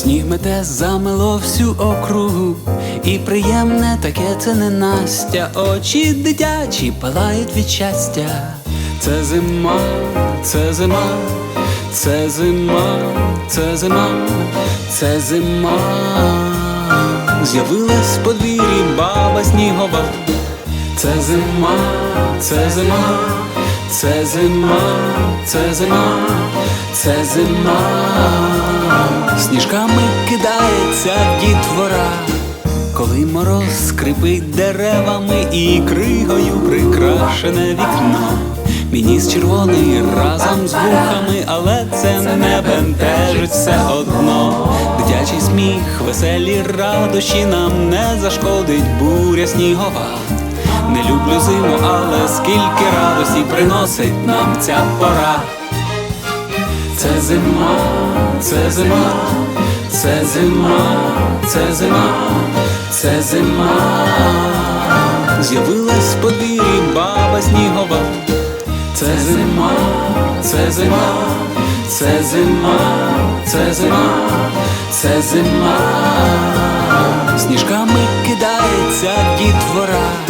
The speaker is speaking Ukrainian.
Сніг мете замело всю округу, і приємне таке це не Настя. Очі дитячі палають від щастя. Це зима, це зима, це зима, це зима, це зима. З'явилась подвір'ї баба снігова. Це зима, це зима, це зима, це зима, це зима. Сніжками кидається дітвора, коли мороз скрипить деревами і кригою прикрашене вікно. Мініс червоний разом з вухами, але це не бентежить все одно. Дитячий сміх, веселі радощі нам не зашкодить буря снігова. Не люблю зиму, але скільки радості приносить нам ця пора. Це зима, це зима, це зима, це зима, це зима. З'явилась подвір'ї баба снігова. Це зима, це зима, це зима, це зима, це зима. Сніжками кидається дітвора.